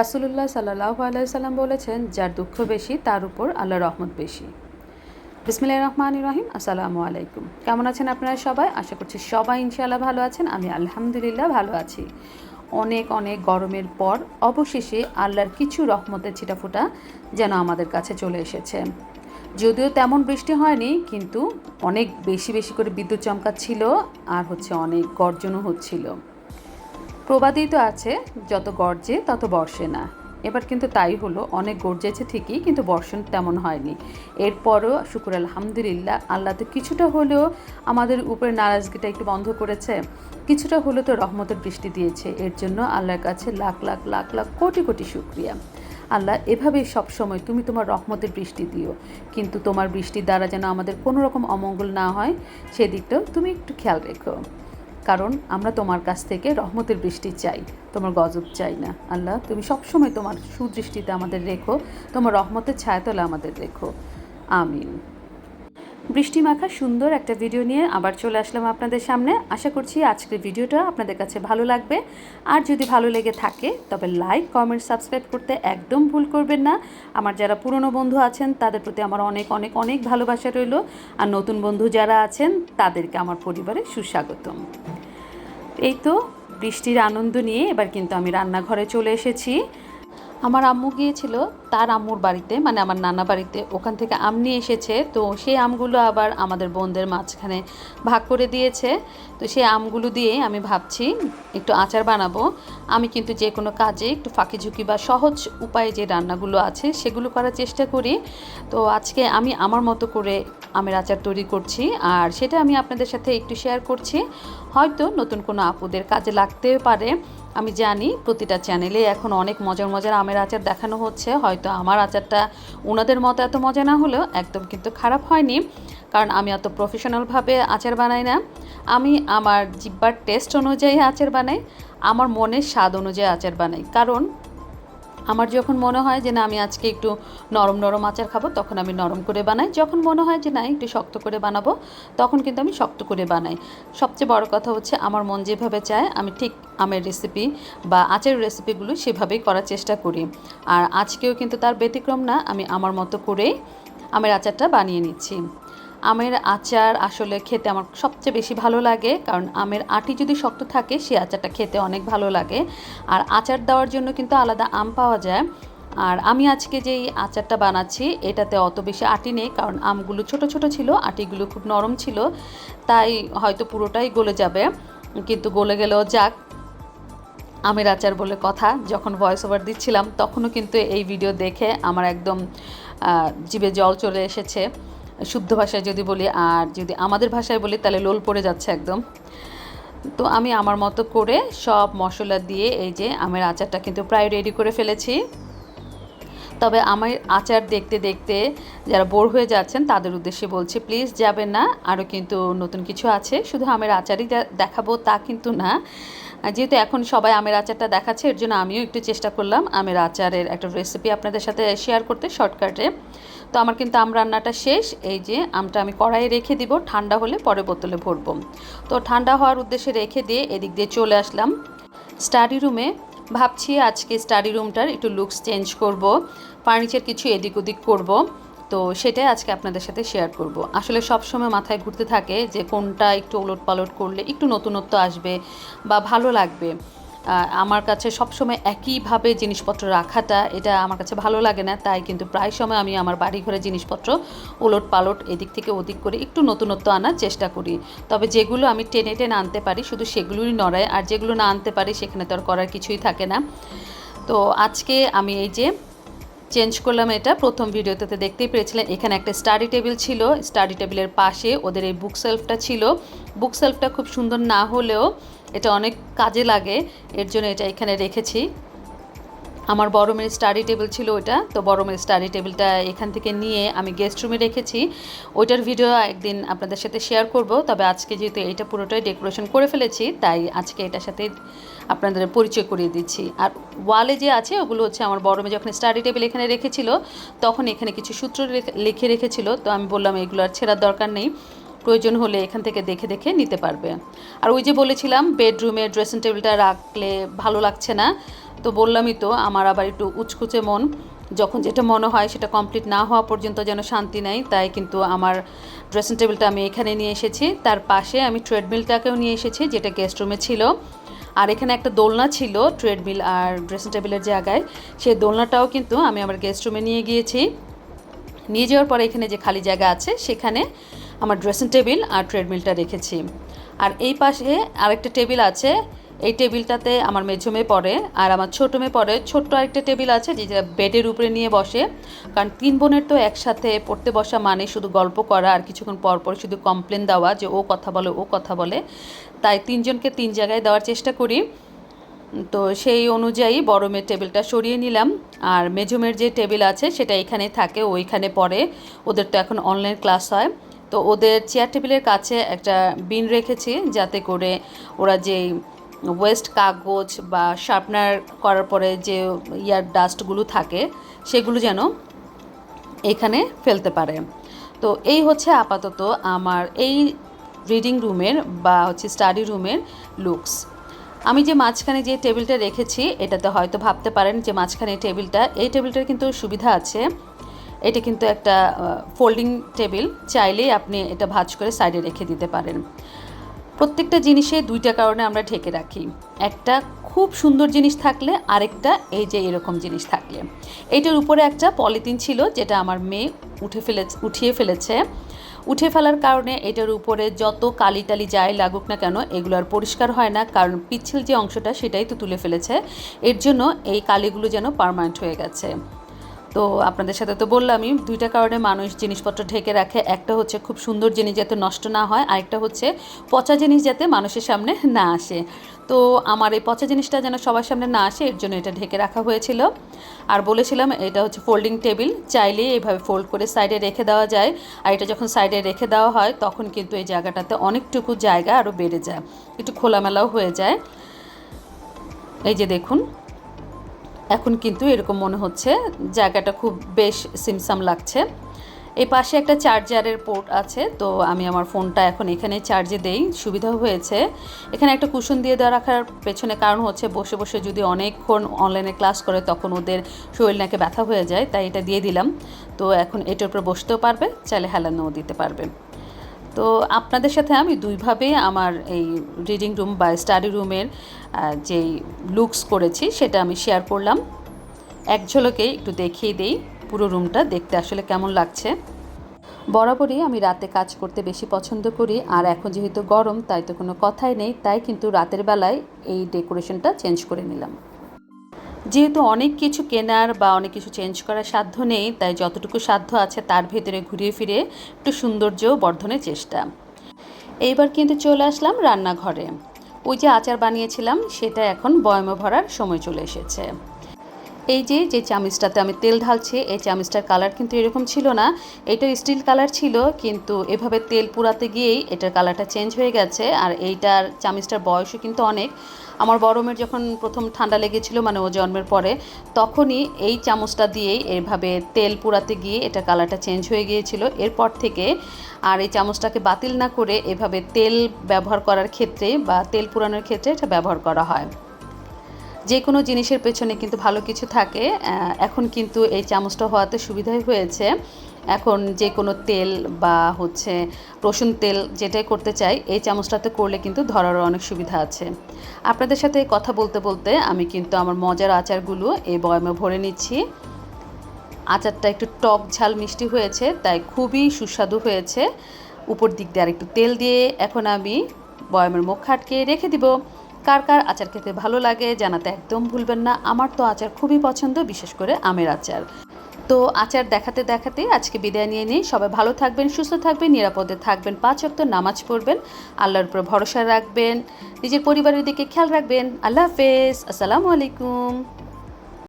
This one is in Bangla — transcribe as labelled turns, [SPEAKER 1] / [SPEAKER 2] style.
[SPEAKER 1] রাসুলুল্লাহ সাল্লাহ আলাইসাল্লাম বলেছেন, যার দুঃখ বেশি, তার উপর আল্লাহ রহমত বেশি। বিসমিল্লাহ রহমান রহিম, আসসালামু আলাইকুম। কেমন আছেন আপনারা সবাই? আশা করছি সবাই ইনশাআল্লাহ ভালো আছেন, আমি আলহামদুলিল্লাহ ভালো আছি। অনেক অনেক গরমের পর অবশেষে আল্লাহর কিছু রহমতের ছিটাফোটা যেন আমাদের কাছে চলে এসেছে। যদিও তেমন বৃষ্টি হয়নি, কিন্তু অনেক বেশি বেশি করে বিদ্যুৎ চমকাচ্ছিল আর হচ্ছে অনেক গর্জনও হচ্ছিল। প্রবাদেই তো আছে, যত গর্জে তত বর্ষে না। এবার কিন্তু তাই হলো, অনেক গর্জেছে ঠিকই, কিন্তু বর্ষণ তেমন হয়নি। এরপরও শুকুর আলহামদুলিল্লাহ, আল্লাহ তো কিছুটা হলেও আমাদের উপরে নারাজগিটা একটু বন্ধ করেছে। কিছুটা হলেও তো রহমতের বৃষ্টি দিয়েছে। এর জন্য আল্লাহর কাছে লাখ লাখ লাখ লাখ কোটি কোটি শুক্রিয়া। আল্লাহ, এভাবেই সবসময় তুমি তোমার রহমতের বৃষ্টি দিও। কিন্তু তোমার বৃষ্টির দ্বারা যেন আমাদের কোনো রকম অমঙ্গল না হয়, সেদিকটাও তুমি একটু খেয়াল রেখো। কারণ আমরা তোমার কাছ থেকে রহমতের বৃষ্টি চাই, তোমার গজব চাই না। আল্লাহ, তুমি সবসময় তোমার সুদৃষ্টিতে আমাদের রেখো, তোমার রহমতের ছায়াতলা আমাদের রেখো। আমিন। বৃষ্টি মাখা সুন্দর একটা ভিডিও নিয়ে আবার চলে আসলাম আপনাদের সামনে। আশা করছি আজকের ভিডিওটা আপনাদের কাছে ভালো লাগবে। আর যদি ভালো লেগে থাকে, তবে লাইক কমেন্ট সাবস্ক্রাইব করতে একদম ভুল করবেন না। আমার যারা পুরনো বন্ধু আছেন, তাদের প্রতি আমার অনেক অনেক অনেক ভালোবাসা রইল। আর নতুন বন্ধু যারা আছেন, তাদেরকে আমার পরিবারে সুস্বাগতম। এই তো বৃষ্টির আনন্দ নিয়ে এবার কিন্তু আমি রান্নাঘরে চলে এসেছি। আমার আম্মু গিয়েছিল তার আম্মুর বাড়িতে মানে আমার নানা বাড়িতে। ওখান থেকে আম নিয়ে এসেছে, তো সেই আমগুলো আবার আমাদের বোনদের মাঝখানে ভাগ করে দিয়েছে। তো সেই আমগুলো দিয়ে আমি ভাবছি একটু আচার বানাবো। আমি কিন্তু যে কোনো কাজে একটু ফাঁকি ঝুঁকি বা সহজ উপায়ে যে রান্নাগুলো আছে সেগুলো করার চেষ্টা করি। তো আজকে আমি আমার মতো করে আমের আচার তৈরি করছি আর সেটা আমি আপনাদের সাথে একটু শেয়ার করছি। হয়তো নতুন কোনো আপুদের কাজে লাগতেও পারে। আমি জানি প্রতিটা চ্যানেলে এখন অনেক মজার মজার আমের আচার দেখানো হচ্ছে, হয়তো আমার আচারটা ওনাদের মতো এত মজা না হলেও একদম কিন্তু খারাপ হয়নি, কারণ আমি অত প্রফেশনালভাবে আচার বানাই না। আমি আমার জিব্বার টেস্ট অনুযায়ী আচার বানাই, আমার মনের স্বাদ অনুযায়ী আচার বানাই, কারণ আমার যখন মনে হয় যে না, আমি আজকে একটু নরম নরম আচার খাব, তখন আমি নরম করে বানাই। যখন মনে হয় যে না, একটু শক্ত করে বানাবো, তখন কিন্তু আমি শক্ত করে বানাই। সবচেয়ে বড় কথা হচ্ছে, আমার মন যেভাবে চায়, আমি ঠিক আমের রেসিপি বা আচারের রেসিপিগুলো সেভাবেই করার চেষ্টা করি। আর আজকেও কিন্তু তার ব্যতিক্রম না, আমি আমার মতো করেই আমের আচারটা বানিয়ে নিচ্ছি। আমের আচার আসলে খেতে আমার সবচেয়ে বেশি ভালো লাগে, কারণ আমের আটি যদি শক্ত থাকে, সে আচারটা খেতে অনেক ভালো লাগে। আর আচার দেওয়ার জন্য কিন্তু আলাদা আম পাওয়া যায়। আর আমি আজকে যেই আচারটা বানাচ্ছি, এটাতে অত বেশি আটি নেই, কারণ আমগুলো ছোট ছোট ছিল, আটিগুলো খুব নরম ছিল, তাই হয়তো পুরোটাই গলে যাবে। কিন্তু গলে গেলেও যাক। আমের আচার বলে কথা, যখন ভয়েস ওভার দিচ্ছিলাম, তখনও কিন্তু এই ভিডিও দেখে আমার একদম জিভে জল চলে এসেছে। শুদ্ধ ভাষায় যদি বলি, আর যদি আমাদের ভাষায় বলি, তাহলে লোল পড়ে যাচ্ছে একদম। তো আমি আমার মতো করে সব মশলা দিয়ে এই যে আমের আচারটা কিন্তু প্রায় রেডি করে ফেলেছি। তবে আমার আচার দেখতে দেখতে যারা বোর হয়ে যাচ্ছেন, তাদের উদ্দেশ্যে বলছি প্লিজ যাবেন না, আরও কিন্তু নতুন কিছু আছে। শুধু আমের আচারই দেখাবো তা কিন্তু না। যেহেতু এখন সবাই আমের আচারটা দেখাচ্ছে, এর জন্য আমিও একটু চেষ্টা করলাম আমের আচারের একটা রেসিপি আপনাদের সাথে শেয়ার করতে শর্টকাটে তো আমার কিন্তু আম রান্নাটা শেষ। এই যে আমটা আমি কড়াইয়ে রেখে দিব, ঠান্ডা হলে পরে বোতলে ভরব। তো ঠান্ডা হওয়ার উদ্দেশ্যে রেখে দিয়ে এদিক দিয়ে চলে আসলাম। স্টাডি রুমে ভাবছি আজকে স্টাডি রুমটার একটু লুকস চেঞ্জ করব, ফার্নিচার কিছু এদিক ওদিক করব। তো সেটাই আজকে আপনাদের সাথে শেয়ার করব। আসলে সব সময় মাথায় ঘুরতে থাকে যে কোনটা একটু ওলট পালট করলে একটু নতুনত্ব আসবে বা ভালো লাগবে। আমার কাছে সবসময় একইভাবে জিনিসপত্র রাখাটা, এটা আমার কাছে ভালো লাগে না। তাই কিন্তু প্রায় সময় আমি আমার বাড়ি ঘরে জিনিসপত্র ওলট পালট এদিক থেকে ওদিক করে একটু নতুনত্ব আনার চেষ্টা করি। তবে যেগুলো আমি টেনে টেনে আনতে পারি, শুধু সেগুলোই নড়ায় আর যেগুলো না আনতে পারি, সেখানে তো আর করার কিছুই থাকে না। তো আজকে আমি এই যে চেঞ্জ করলাম এটা, প্রথম ভিডিওতে দেখতেই পেরেছিলেন, এখানে একটা স্টাডি টেবিল ছিল। স্টাডি টেবিলের পাশে ওদের এই বুক সেলফটা ছিল। বুক সেলফটা খুব সুন্দর না হলেও এটা অনেক কাজে লাগে, এর জন্য এটা এখানে রেখেছি। আমার বড় মেয়ের স্টাডি টেবিল ছিল ওইটা, তো বড় মেয়ের স্টাডি টেবিলটা এখান থেকে নিয়ে আমি গেস্ট রুমে রেখেছি। ওইটার ভিডিও একদিন আপনাদের সাথে শেয়ার করব, তবে আজকে যেহেতু এটা পুরোটাই ডেকোরেশন করে ফেলেছি, তাই আজকে এটার সাথে আপনাদের পরিচয় করিয়ে দিচ্ছি। আর ওয়ালে যে আছে, ওগুলো হচ্ছে আমার বড় মেয়ে যখন স্টাডি টেবিল এখানে রেখেছিল, তখন এখানে কিছু সূত্র লিখে রেখেছিল, তো আমি বললাম এগুলো আর ছেঁড়ার দরকার নেই। প্রয়োজন হলে এখান থেকে দেখে দেখে নিতে পারবে। আর ওই যে বলেছিলাম, বেডরুমে ড্রেসিং টেবিলটা রাখলে ভালো লাগছে না, তো বললামই তো, আমার আবার একটু উচকুচে মন। যখন যেটা মনে হয় সেটা কমপ্লিট না হওয়া পর্যন্ত যেন শান্তি নেই, তাই কিন্তু আমার ড্রেসিং টেবিলটা আমি এখানে নিয়ে এসেছি। তার পাশে আমি ট্রেডমিলটাকেও নিয়ে এসেছি, যেটা গেস্ট রুমে ছিল। আর এখানে একটা দোলনা ছিল ট্রেডমিল আর ড্রেসিং টেবিলের জায়গায়। সেই দোলনাটাও কিন্তু আমি আমার গেস্ট রুমে নিয়ে গিয়েছি। নিয়ে যাওয়ার পরে এখানে যে খালি জায়গা আছে, সেখানে আমার ড্রেসিং টেবিল আর ট্রেডমিলটা রেখেছি আর এই পাশে আরেকটা টেবিল আছে, এই টেবিলটাতে আমার মেঝো মেয়ে পড়ে, আর আমার ছোটো মেয়ে পড়ে, ছোট্ট আরেকটা টেবিল আছে যেটা বেডের উপরে নিয়ে বসে। কারণ তিন বোনের তো একসাথে পড়তে বসা মানে শুধু গল্প করা আর কিছুক্ষণ পর পর শুধু কমপ্লেন দেওয়া যে ও কথা বলে, ও কথা বলে। তাই তিনজনকে তিন জায়গায় দেওয়ার চেষ্টা করি। তো সেই অনুযায়ী বড় মেয়ের টেবিলটা সরিয়ে নিলাম। আর মেজুমের যে টেবিল আছে সেটা এখানে থাকে ওইখানে পড়ে। ওদের তো এখন অনলাইন ক্লাস হয়। তো ওদের চেয়ার টেবিলের কাছে একটা বিন রেখেছি যাতে করে ওরা যে ওয়েস্ট কাগজ বা শার্পনার করার পরে যে ইয়ার ডাস্টগুলো থাকে, সেগুলো যেন এখানে ফেলতে পারে। তো এই হচ্ছে আপাতত আমার এই রিডিং রুমের বা হচ্ছে স্টাডি রুমের লুকস আমি যে মাঝখানে যে টেবিলটা রেখেছি, এটাতে হয়তো ভাবতে পারেন যে মাঝখানে টেবিলটা এই টেবিলটার কিন্তু সুবিধা আছে। এটা কিন্তু একটা ফোল্ডিং টেবিল চাইলেই আপনি এটা ভাজ করে সাইডে রেখে দিতে পারেন। প্রত্যেকটা জিনিসে দুইটা কারণে আমরা ঢেকে রাখি। একটা খুব সুন্দর জিনিস থাকলে, আরেকটা এই যে এরকম জিনিস থাকলে। এইটার উপরে একটা পলিথিন ছিল, যেটা আমার মেয়ে উঠে ফেলে, উঠিয়ে ফেলেছে। উঠে ফেলার কারণে এটার উপরে যত কালি টালি যাই লাগুক না কেন, এগুলো আর পরিষ্কার হয় না, কারণ পিচ্ছিল যে অংশটা সেটাই তো তুলে ফেলেছে। এর জন্য এই কালিগুলো যেন পারমানেন্ট হয়ে গেছে। তো আপনাদের সাথে তো বললামই, দুইটা কারণে মানুষ জিনিসপত্র ঢেকে রাখে। একটা হচ্ছে খুব সুন্দর জিনিস যাতে নষ্ট না হয়, আরেকটা হচ্ছে পচা জিনিস যাতে মানুষের সামনে না আসে। তো আমার এই পচা জিনিসটা যেন সবার সামনে না আসে, এর জন্য এটা ঢেকে রাখা হয়েছিল। আর বলেছিলাম, এটা হচ্ছে ফোল্ডিং টেবিল চাইলেই এইভাবে ফোল্ড করে সাইডে রেখে দেওয়া যায়। আর এটা যখন সাইডে রেখে দেওয়া হয়, তখন কিন্তু এই জায়গাটাতে অনেকটুকু জায়গা আরও বেড়ে যায়, একটু খোলামেলাও হয়ে যায়। এই যে দেখুন এখন কিন্তু এরকম মনে হচ্ছে, জায়গাটা খুব বেশ সিমসাম লাগছে। এই পাশে একটা চার্জারের পোর্ট আছে, তো আমি আমার ফোনটা এখন এখানে চার্জে দেই সুবিধা হয়েছে। এখানে একটা কুশন দিয়ে দেওয়া রাখার পেছনে কারণ হচ্ছে, বসে বসে যদি অনেকক্ষণ অনলাইনে ক্লাস করে, তখন ওদের শরীর নাকে ব্যথা হয়ে যায়, তাই এটা দিয়ে দিলাম। তো এখন এটার উপরে বসতেও পারবে, চাইলে হেলানোও দিতে পারবে। তো আপনাদের সাথে আমি দুইভাবে আমার এই রিডিং রুম বা স্টাডি রুমের যেই লুকস করেছি সেটা আমি শেয়ার করলাম। এক ঝলকেই একটু দেখিয়ে দিই পুরো রুমটা দেখতে আসলে কেমন লাগছে। বরাবরই আমি রাতে কাজ করতে বেশি পছন্দ করি, আর এখন যেহেতু গরম, তাই তো কোনো কথাই নেই, তাই কিন্তু রাতের বেলায় এই ডেকোরেশনটা চেঞ্জ করে নিলাম। যেহেতু অনেক কিছু কেনার বা অনেক কিছু চেঞ্জ করার সাধ্য নেই, তাই যতটুকু সাধ্য আছে তার ভেতরে ঘুরিয়ে ফিরে একটু সৌন্দর্য বর্ধনের চেষ্টা। এইবার কিন্তু চলে আসলাম রান্নাঘরে। ওই যে আচার বানিয়েছিলাম, সেটা এখন বয়মে ভরার সময় চলে এসেছে। এই যে যে চামিচটাতে আমি তেল ঢালছি, এই চামিচটার কালার কিন্তু এরকম ছিল না। এটা স্টিল কালার ছিল, কিন্তু এভাবে তেল পুরাতে গিয়েই এটার কালারটা চেঞ্জ হয়ে গেছে, আর এইটার চামিচটার বয়সও কিন্তু অনেক। আমার বড় মেয়ের যখন প্রথম ঠান্ডা লেগেছিল মানে ও জন্মের পরে, তখনই এই চামচটা দিয়েই এভাবে তেল পুরাতে গিয়ে এটা কালারটা চেঞ্জ হয়ে গিয়েছিল। এরপর থেকে আর এই চামচটাকে বাতিল না করে এভাবে তেল ব্যবহার করার ক্ষেত্রে বা তেল পুরানোর ক্ষেত্রে এটা ব্যবহার করা হয়। যে কোনো জিনিসের পেছনে কিন্তু ভালো কিছু থাকে এখন কিন্তু এই চামচটা হওয়াতে সুবিধাই হয়েছে। এখন যে কোনো তেল বা হচ্ছে রসুন তেল যেটাই করতে চাই, এই চামচটাতে করলে কিন্তু ধরারও অনেক সুবিধা আছে। আপনাদের সাথে কথা বলতে বলতে আমি কিন্তু আমার মজার আচারগুলো এই বয়মে ভরে নিচ্ছি। আচারটা একটু টক ঝাল মিষ্টি হয়েছে, তাই খুবই সুস্বাদু হয়েছে। উপর দিক দিয়ে আর একটু তেল দিয়ে এখন আমি বয়মের মুখ খাটকে রেখে দিব। কার কার আচার খেতে ভালো লাগে জানাতে একদম ভুলবেন না। আমার তো আচার খুবই পছন্দ, বিশেষ করে আমের আচার। তো আচার দেখাতে দেখাতে আজকে বিদায় নিয়ে নিই। সবাই ভালো থাকবেন, সুস্থ থাকবেন, নিরাপদে থাকবেন, পাঁচ অক্ত নামাজ পড়বেন, আল্লাহর উপর ভরসা রাখবেন, নিজের পরিবারের দিকে খেয়াল রাখবেন। আল্লাহ হাফেজ। আসসালামু আলাইকুম।